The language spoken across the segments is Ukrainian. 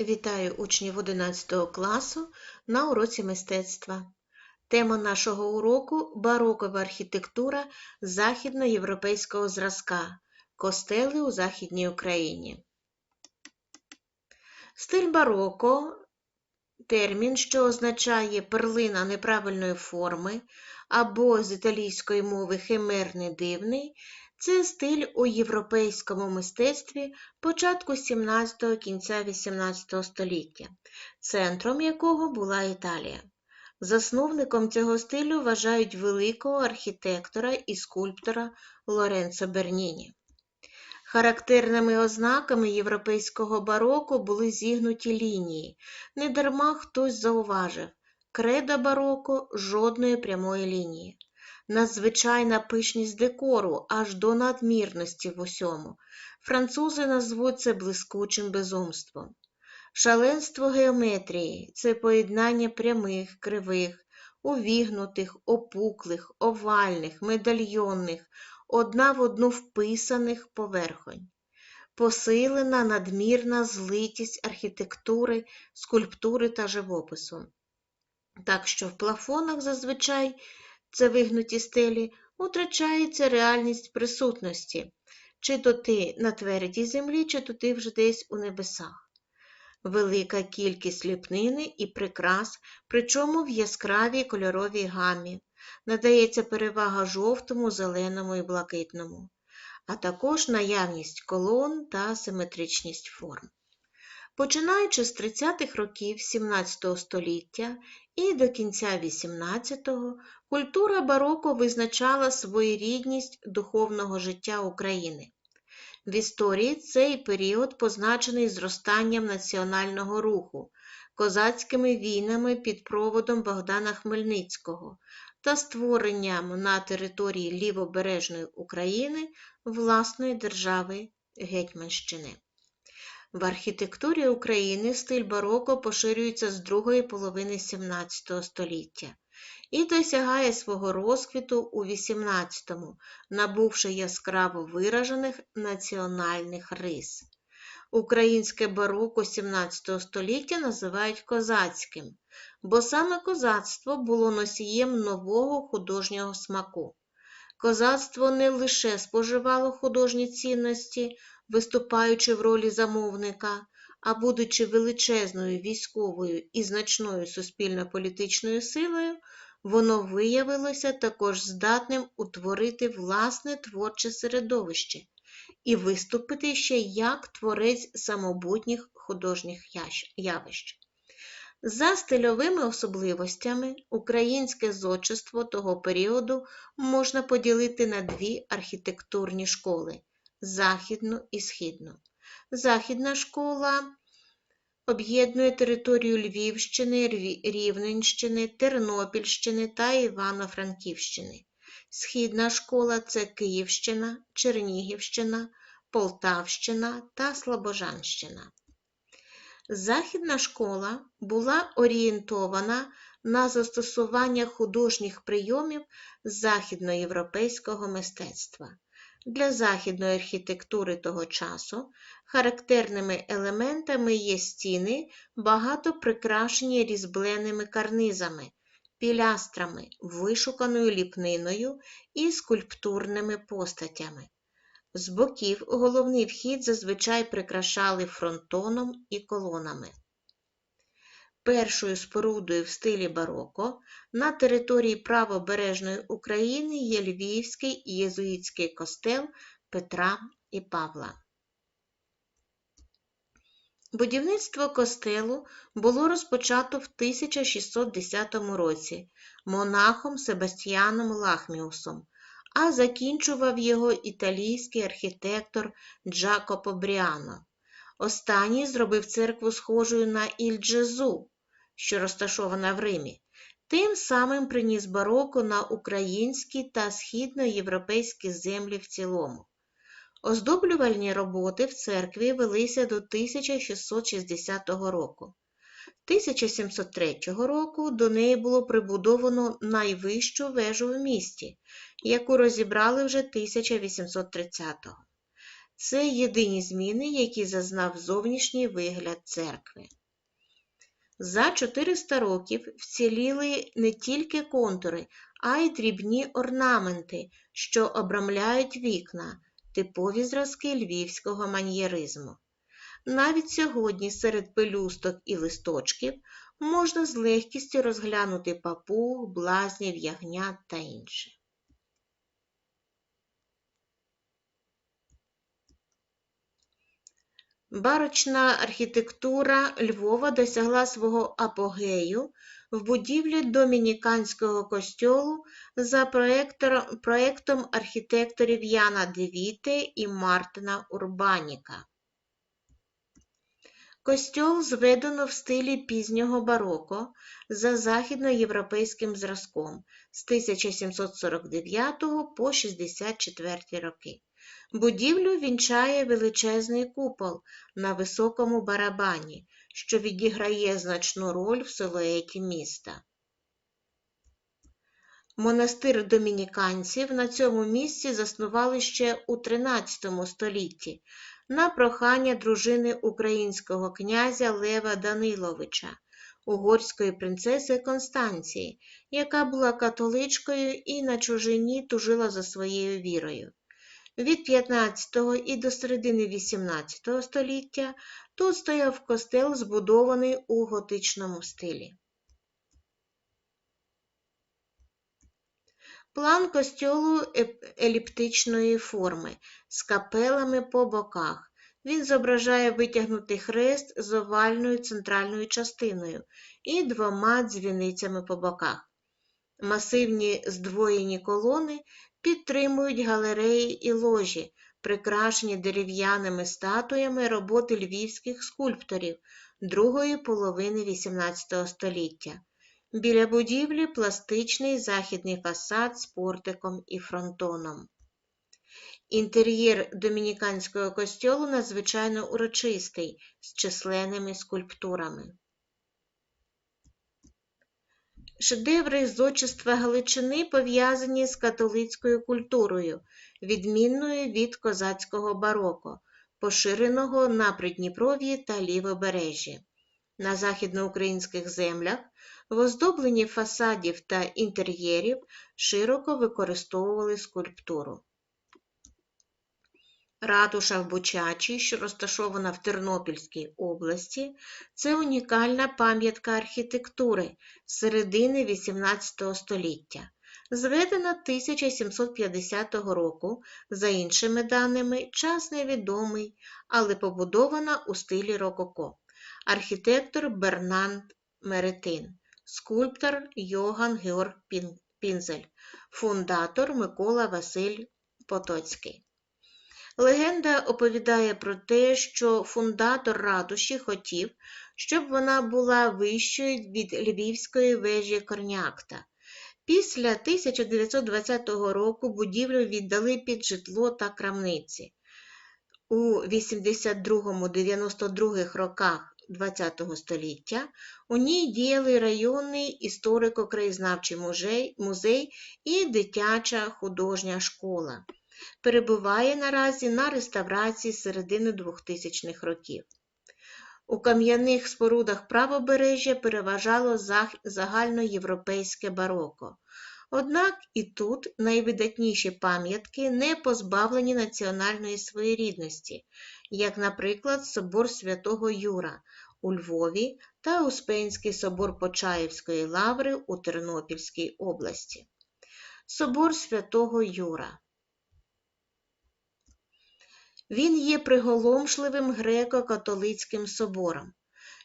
Вітаю учнів 11 класу на уроці мистецтва. Тема нашого уроку барокова архітектура західноєвропейського зразка. Костели у Західній Україні. Стиль бароко термін, що означає перлина неправильної форми або з італійської мови химерний дивний, це стиль у європейському мистецтві початку 17-го кінця 18 століття, центром якого була Італія. Засновником цього стилю вважають великого архітектора і скульптора Лоренцо Берніні. Характерними ознаками європейського бароко були зігнуті лінії. Недарма хтось зауважив кредо бароко жодної прямої лінії. Надзвичайна пишність декору аж до надмірності в усьому. Французи назвуть це блискучим безумством. Шаленство геометрії це поєднання прямих, кривих, увігнутих, опуклих, овальних, медальйонних, одна в одну вписаних поверхонь. Посилена надмірна злитість архітектури, скульптури та живопису. Так що в плафонах зазвичай це вигнуті стелі, утрачається реальність присутності, чи то ти на твердій землі, чи то ти вже десь у небесах. Велика кількість ліпнини і прикрас, причому в яскравій кольоровій гамі, надається перевага жовтому, зеленому і блакитному, а також наявність колон та симетричність форм. Починаючи з 30-х років 17 століття і до кінця 18-го, культура бароко визначала своєрідність духовного життя України. В історії цей період позначений зростанням національного руху, козацькими війнами під проводом Богдана Хмельницького та створенням на території лівобережної України власної держави Гетьманщини. В архітектурі України стиль бароко поширюється з другої половини XVII століття і досягає свого розквіту у XVIII, набувши яскраво виражених національних рис. Українське бароко XVII століття називають козацьким, бо саме козацтво було носієм нового художнього смаку. Козацтво не лише споживало художні цінності, виступаючи в ролі замовника, а будучи величезною військовою і значною суспільно-політичною силою, воно виявилося також здатним утворити власне творче середовище і виступити ще як творець самобутніх художніх явищ. За стильовими особливостями українське зодчество того періоду можна поділити на дві архітектурні школи західну і східну. Західна школа об'єднує територію Львівщини, Рівненщини, Тернопільщини та Івано-Франківщини. Східна школа це Київщина, Чернігівщина, Полтавщина та Слобожанщина. Західна школа була орієнтована на застосування художніх прийомів західноєвропейського мистецтва. Для західної архітектури того часу характерними елементами є стіни, багато прикрашені різьбленими карнизами, пілястрами, вишуканою ліпниною і скульптурними постатями. З боків головний вхід зазвичай прикрашали фронтоном і колонами. Першою спорудою в стилі бароко на території правобережної України є Львівський єзуїтський костел Петра і Павла. Будівництво костелу було розпочато в 1610 році монахом Себастьяном Лахміусом, а закінчував його італійський архітектор Джакопо Бріано. Останній зробив церкву схожою на Ільджезу, що розташована в Римі, тим самим приніс бароко на українські та східноєвропейські землі в цілому. Оздоблювальні роботи в церкві велися до 1660 року. 1703 року до неї було прибудовано найвищу вежу в місті, яку розібрали вже 1830-го. Це єдині зміни, які зазнав зовнішній вигляд церкви. За 400 років вціліли не тільки контури, а й дрібні орнаменти, що обрамляють вікна, типові зразки львівського маньєризму. Навіть сьогодні серед пелюсток і листочків можна з легкістю розглянути папуг, блазнів, ягнят та інше. Барочна архітектура Львова досягла свого апогею в будівлі домініканського костьолу за проектом архітекторів Яна Девіте і Мартина Урбаніка. Костьол зведено в стилі пізнього бароко за західноєвропейським зразком з 1749 по 64 роки. Будівлю вінчає величезний купол на високому барабані, що відіграє значну роль в силуеті міста. Монастир домініканців на цьому місці заснували ще у XIII столітті на прохання дружини українського князя Лева Даниловича, угорської принцеси Констанції, яка була католичкою і на чужині тужила за своєю вірою. Від 15 і до середини 18 століття тут стояв костел, збудований у готичному стилі. План костьолу еліптичної форми з капелами по боках. Він зображає витягнутий хрест з овальною центральною частиною і двома дзвіницями по боках. Масивні здвоєні колони підтримують галереї і ложі, прикрашені дерев'яними статуями роботи львівських скульпторів другої половини XVIII століття. Біля будівлі пластичний західний фасад з портиком і фронтоном. Інтер'єр домініканського костьолу надзвичайно урочистий з численними скульптурами. Шедеври зодчества Галичини пов'язані з католицькою культурою, відмінною від козацького бароко, поширеного на Придніпров'ї та Лівобережжі. На західноукраїнських землях в оздобленні фасадів та інтер'єрів широко використовували скульптуру. Ратуша в Бучачі, що розташована в Тернопільській області, це унікальна пам'ятка архітектури середини XVIII століття, зведена 1750 року, за іншими даними, час невідомий, але побудована у стилі Рококо, архітектор Бернанд Меретин, скульптор Йоган Георг Пінзель, фундатор Микола Василь Потоцький. Легенда оповідає про те, що фундатор ратуші хотів, щоб вона була вищою від львівської вежі Корнякта. Після 1920 року будівлю віддали під житло та крамниці. У 82-92 роках ХХ століття у ній діяли районний історико-краєзнавчий музей, і дитяча художня школа перебуває наразі на реставрації середини 2000-х років. У кам'яних спорудах правобережжя переважало загальноєвропейське бароко. Однак і тут найвидатніші пам'ятки не позбавлені національної своєрідності, як, наприклад, собор святого Юра у Львові та Успенський собор Почаївської лаври у Тернопільській області. Собор святого Юра він є приголомшливим греко-католицьким собором.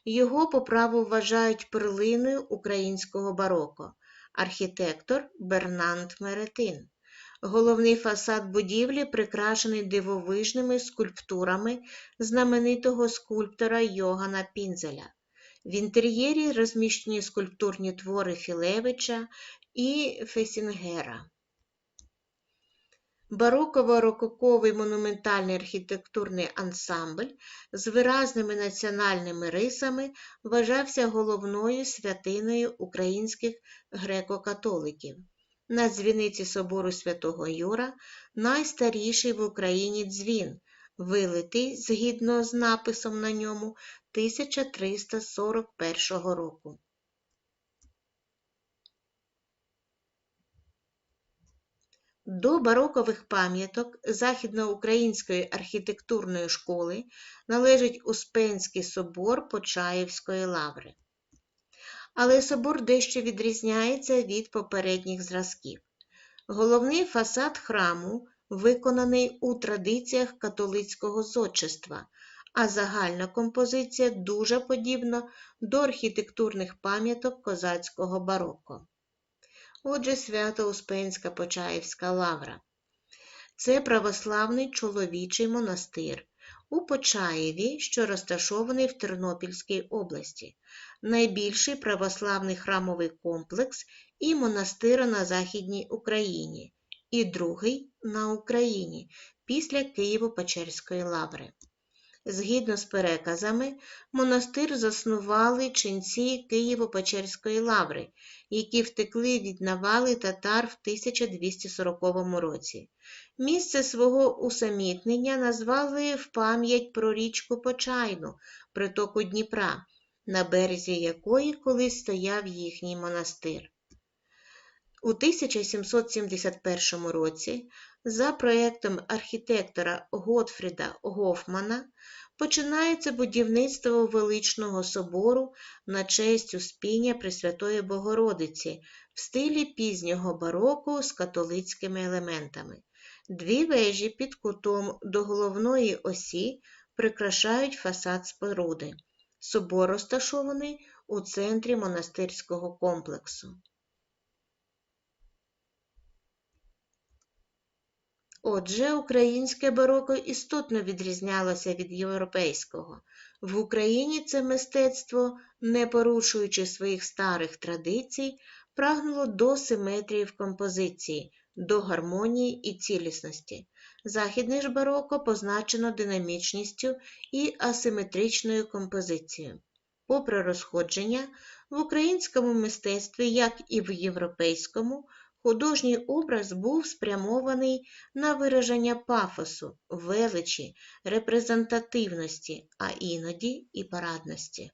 Його по праву вважають перлиною українського бароко, архітектор Бернанд Меретин. Головний фасад будівлі прикрашений дивовижними скульптурами знаменитого скульптора Йогана Пінзеля. В інтер'єрі розміщені скульптурні твори Філевича і Фесінгера. Бароково-рококовий монументальний архітектурний ансамбль з виразними національними рисами вважався головною святиною українських греко-католиків. На дзвіниці собору святого Юра найстаріший в Україні дзвін, вилитий, згідно з написом на ньому, 1341 року. До барокових пам'яток Західноукраїнської архітектурної школи належить Успенський собор Почаївської лаври. Але собор дещо відрізняється від попередніх зразків. Головний фасад храму виконаний у традиціях католицького зодчества, а загальна композиція дуже подібна до архітектурних пам'яток козацького бароко. Отже, Свято-Успенська Почаївська лавра. Це православний чоловічий монастир у Почаєві, що розташований в Тернопільській області, найбільший православний храмовий комплекс і монастир на Західній Україні, і другий на Україні після Києво-Печерської лаври. Згідно з переказами, монастир заснували ченці Києво-Печерської лаври, які втекли від навали татар в 1240 році. Місце свого усамітнення назвали в пам'ять про річку Почайну, притоку Дніпра, на березі якої колись стояв їхній монастир. У 1771 році за проєктом архітектора Готфріда Гофмана починається будівництво величного собору на честь Успіння Пресвятої Богородиці в стилі пізнього бароко з католицькими елементами. Дві вежі під кутом до головної осі прикрашають фасад споруди. Собор розташований у центрі монастирського комплексу. Отже, українське бароко істотно відрізнялося від європейського. В Україні це мистецтво, не порушуючи своїх старих традицій, прагнуло до симетрії в композиції, до гармонії і цілісності. Західне ж бароко позначено динамічністю і асиметричною композицією. Попри розходження, в українському мистецтві, як і в європейському, художній образ був спрямований на вираження пафосу, величі, репрезентативності, а іноді і парадності.